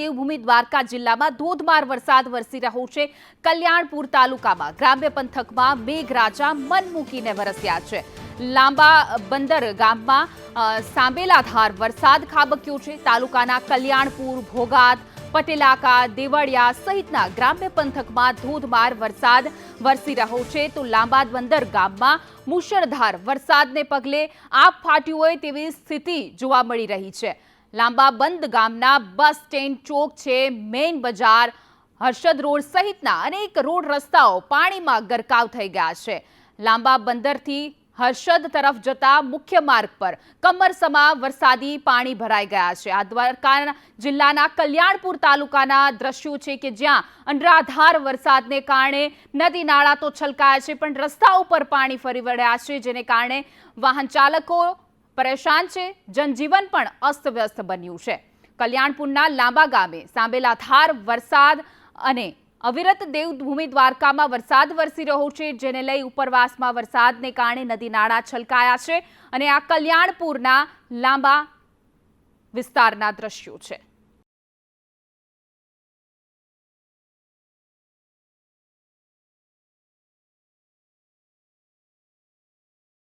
દેવભૂમિ દ્વારકા જિલ્લામાં ધોધમાર વરસાદ વરસી રહ્યો છે. કલ્યાણપુર તાલુકામાં ગ્રામ્ય પંથકમાં મેઘરાજા મન મૂકીને વરસ્યા છે. લાંબા બંદર ગામમાં સાંબેલાધાર વરસાદ ખાબક્યો છે. તાલુકાના કલ્યાણપુર, ભોગાત, પટેલાકા, દેવળિયા સહિતના ગ્રામ્ય પંથકમાં ધોધમાર વરસાદ વરસી રહ્યો છે. તો લાંબા બંદર ગામમાં મુશળધાર વરસાદને પગલે આપ ફાટ્યું હોય તેવી સ્થિતિ જોવા મળી રહી છે. લાંબા બંદ ગામના બસ સ્ટેન્ડ ચોક છે, મેઇન બજાર, હર્ષદ રોડ સહિતના અનેક રોડ રસ્તાઓ પાણીમાં ગરકાવ થઈ ગયા છે. લાંબા બંદરથી હર્ષદ તરફ જતા મુખ્ય માર્ગ પર કમરસમા વરસાદી પાણી ભરાઈ ગયા છે. આ દ્વારકા જિલ્લાના કલ્યાણપુર તાલુકાના દ્રશ્યો છે કે જ્યાં અનરાધાર વરસાદને કારણે નદી નાળા તો છલકાયા છે, પણ રસ્તા ઉપર પાણી ફરી વળ્યા છે, જેને કારણે વાહન ચાલકો પરેશાન છે, જનજીવન પણ અસ્તવ્યસ્ત બન્યું છે. કલ્યાણપુરના લાંબા ગામે સાંબેલાધાર વરસાદ અને અવિરત દેવભૂમિ દ્વારકામાં વરસાદ વરસી રહ્યો છે, જેને લઈ ઉપરવાસમાં વરસાદને કારણે નદી નાળા છલકાયા છે અને આ કલ્યાણપુરના લાંબા વિસ્તારના દ્રશ્યો છે.